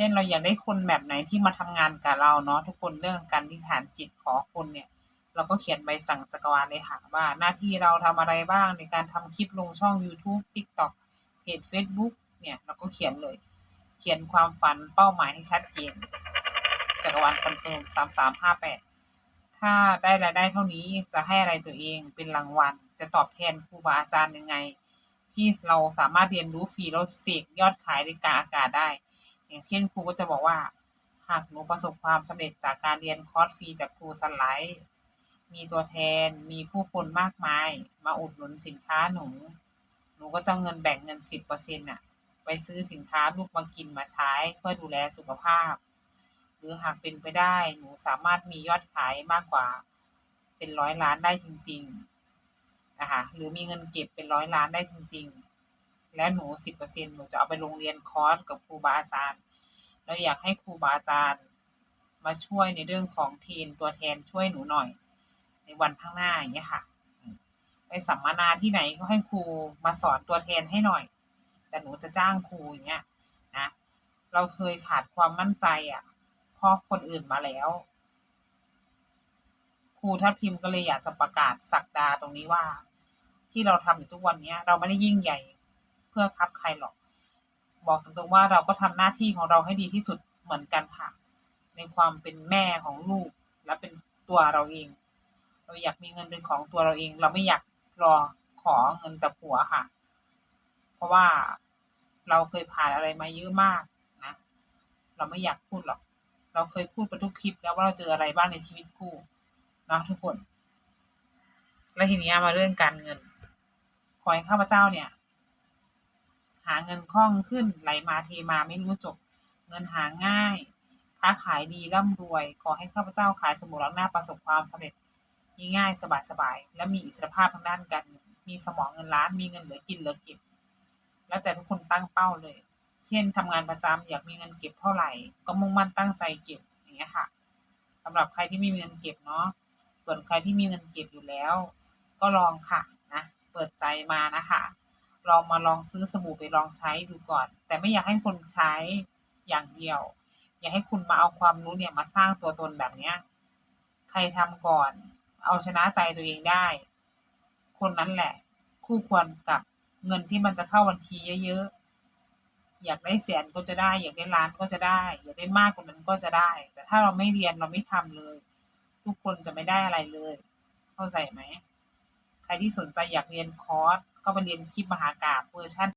ช่นเราอยากได้คนแบบไหนที่มาทำงานกับเราเนาะทุกคนเรื่องการที่ฐานจิตขอคนเนี่ย เราก็เขียนใบสั่งจักรวาลเลยค่ะว่าหน้าที่เราทำอะไรบ้างในการทำคลิปลงช่อง YouTube TikTok เพจ Facebook เนี่ยเราก็เขียนเลย เขียนความฝันเป้าหมายให้ชัดเจนจักรวาลคอนเฟิร์มสามสามห้าแปดถ้าได้รายได้เท่านี้จะให้อะไรตัวเองเป็นรางวัล จะตอบแทนครูบาอาจารย์ยังไง ที่เราสามารถเรียนรู้ฟรีแล้วเสกยอดขายในกาอากาศได้ อย่างเช่นครูก็จะบอกว่า หากหนูประสบความสำเร็จจากการเรียนคอร์สฟรีจากครูสไลด์ มีตัวแทนมีผู้คนมากมาย มาอุดหนุนสินค้าหนู หนูก็จะเงินแบ่งเงินสิบเปอร์เซ็นต์่ะไปซื้อสินค้าลูกมากินมาใช้เพื่อดูแลสุขภาพ หรือหากเป็นไปได้หนูสามารถมียอดขายมากกว่า เป็นร้อยล้านได้จริงๆนะคะหรือมีเงินเก็บเป็นร้อยล้านได้จริง ๆ และหนูสิบเปอร์เซ็นหนูจะเอาไปโรงเรียนคอร์สกับครูบาอาจารย์แล้วอยากให้ครูบาอาจารย์ มาช่วยในเรื่องของทีมตัวแทนช่วยหนูหน่อย ในวันข้างหน้าอย่างเงี้ยค่ะไปสัมมนาที่ไหนก็ให้ครูมาสอนตัวแทนให้หน่อย แต่หนูจะจ้างครูอย่างเงี้ยนะเราเคยขาดความมั่นใจอะเพราะคนอื่นมาแล้วครูทัพทิมก็เลยอยากจะประกาศสักดาตรงนี้ว่า ที่เราทำอยู่ทุกวันนี้เราไม่ได้ยิ่งใหญ่ เพื่อครับใครหรอก บอกตรงๆว่าเราก็ทำหน้าที่ของเราให้ดีที่สุดเหมือนกันค่ะ ในความเป็นแม่ของลูกและเป็นตัวเราเอง เราอยากมีเงินเป็นของตัวเราเอง เราไม่อยากรอขอเงินแต่ผัวค่ะ เพราะว่าเราเคยผ่านอะไรมาเยอะมากนะ เราไม่อยากพูดหรอก เราเคยพูดไปทุกคลิปแล้วว่าเราเจออะไรบ้างในชีวิตคู่นะทุกคน และทีนี้มาเรื่องการเงิน ขอให้ข้าพเจ้าเนี่ยาเงินคล่องขึ้นไหลมาเทมาไม่รู้จบ เงินหาง่าย ค้าขายดีร่ำรวย ขอให้ข้าพเจ้าขายสมุนหน้าประสบความสำเร็จง่ายๆสบายๆและมีอิสรภาพทางด้านการเงินมีสมองเงินล้านมีเงินเหลือกินเหลือเก็บ แล้วแต่ทุกคนตั้งเป้าเลย เช่นทำงานประจำอยากมีเงินเก็บเท่าไหร่ ก็มุ่งมั่นตั้งใจเก็บอย่างเงี้ยค่ะสำหรับใครที่ไม่มีเงินเก็บเนาะส่วนใครที่มีเงินเก็บอยู่แล้ว ก็ลองค่ะนะเปิดใจมานะคะ ลองมาลองซื้อสบู่ไปลองใช้ดูก่อน แต่ไม่อยากให้คนใช้อย่างเดียว อยากให้คุณมาเอาความรู้เนี่ยมาสร้างตัวตนแบบเนี้ย ใครทำก่อน เอาชนะใจตัวเองได้ คนนั้นแหละ คู่ควรกับเงินที่มันจะเข้าบัญชีเยอะๆ อยากได้แสนก็จะได้ อยากได้ล้านก็จะได้ อยากได้มากกว่านั้นก็จะได้ แต่ถ้าเราไม่เรียนเราไม่ทำเลย ทุกคนจะไม่ได้อะไรเลย เข้าใจไหม ใครที่สนใจอยากเรียนคอร์ส ก็ไปเรียนคลิปมหากาพย์เวอร์ชัน